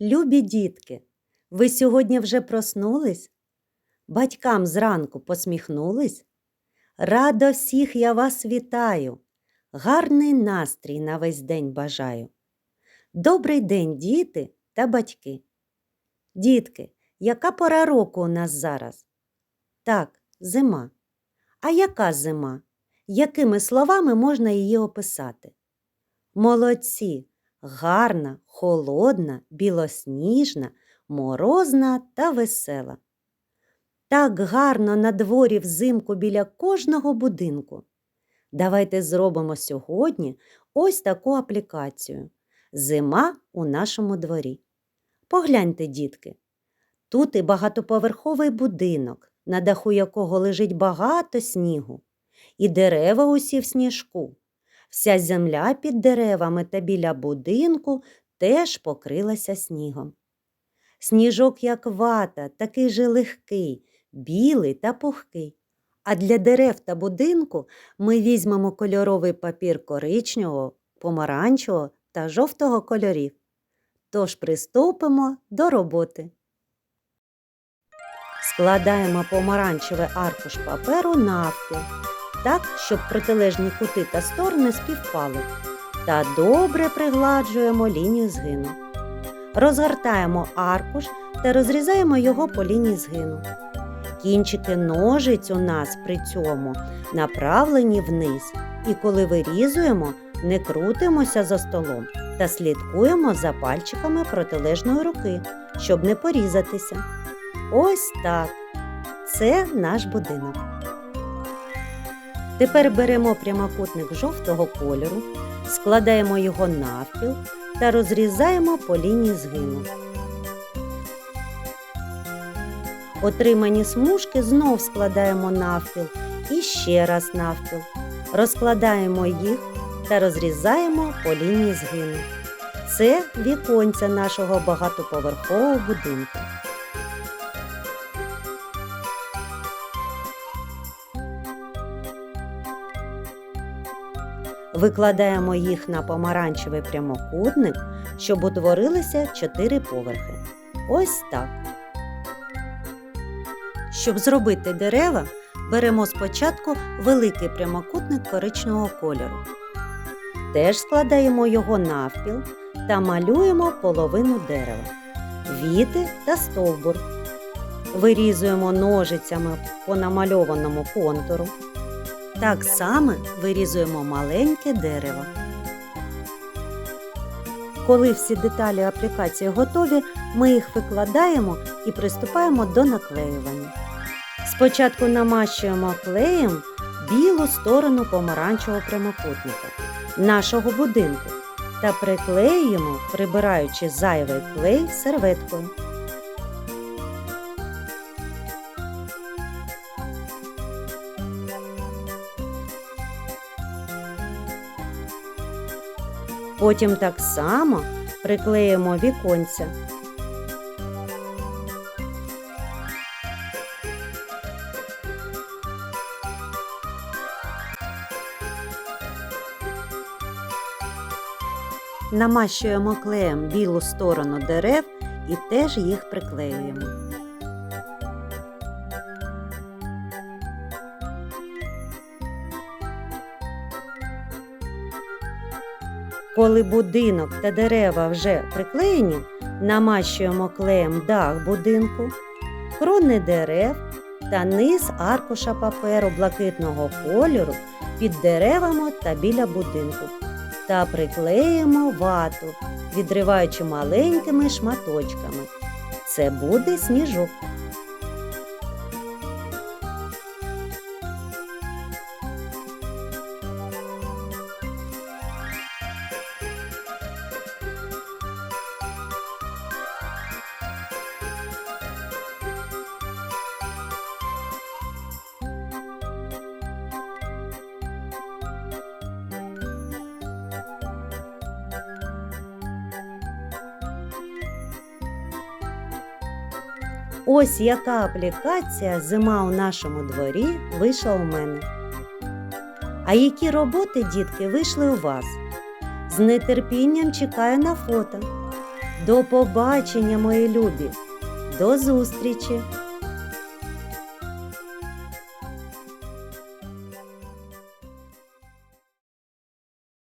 Любі дітки, ви сьогодні вже проснулись? Батькам зранку посміхнулись? Радо всіх я вас вітаю, гарний настрій на весь день бажаю. Добрий день, діти та батьки. Дітки, яка пора року у нас зараз? Так, зима. А яка зима? Якими словами можна її описати? Молодці, гарна, холодна, білосніжна, морозна та весела. Так гарно на дворі взимку біля кожного будинку. Давайте зробимо сьогодні ось таку аплікацію. Зима у нашому дворі. Погляньте, дітки. Тут і багатоповерховий будинок, на даху якого лежить багато снігу, і дерева усі в сніжку. Вся земля під деревами та біля будинку теж покрилася снігом. Сніжок, як вата, такий же легкий, білий та пухкий. А для дерев та будинку ми візьмемо кольоровий папір коричневого, помаранчевого та жовтого кольорів. Тож приступимо до роботи. Складаємо помаранчевий аркуш паперу навпіл, так, щоб протилежні кути та сторони співпали, та добре пригладжуємо лінію згину. Розгортаємо аркуш та розрізаємо його по лінії згину. Кінчики ножиць у нас при цьому направлені вниз, і коли вирізуємо, не крутимося за столом та слідкуємо за пальчиками протилежної руки, щоб не порізатися. Ось так. Це наш будинок. Тепер беремо прямокутник жовтого кольору, складаємо його навпіл та розрізаємо по лінії згину. Отримані смужки знов складаємо навпіл і ще раз навпіл. Розкладаємо їх та розрізаємо по лінії згину. Це віконця нашого багатоповерхового будинку. Викладаємо їх на помаранчевий прямокутник, щоб утворилися чотири поверхи. Ось так. Щоб зробити дерева, беремо спочатку великий прямокутник коричневого кольору. Теж складаємо його навпіл та малюємо половину дерева, віти та стовбур. Вирізуємо ножицями по намальованому контуру. Так само вирізуємо маленьке дерево. Коли всі деталі аплікації готові, ми їх викладаємо і приступаємо до наклеювання. Спочатку намащуємо клеєм білу сторону помаранчевого прямокутника нашого будинку та приклеюємо, прибираючи зайвий клей серветкою. Потім так само приклеїмо віконця. Намащуємо клеєм білу сторону дерев і теж їх приклеюємо. Коли будинок та дерева вже приклеєні, намащуємо клеєм дах будинку, крони дерев та низ аркуша паперу блакитного кольору під деревами та біля будинку. Та приклеїмо вату, відриваючи маленькими шматочками. Це буде сніжок. Ось яка аплікація зима у нашому дворі вийшла у мене. А які роботи, дітки, вийшли у вас? З нетерпінням чекаю на фото. До побачення, мої любі. До зустрічі!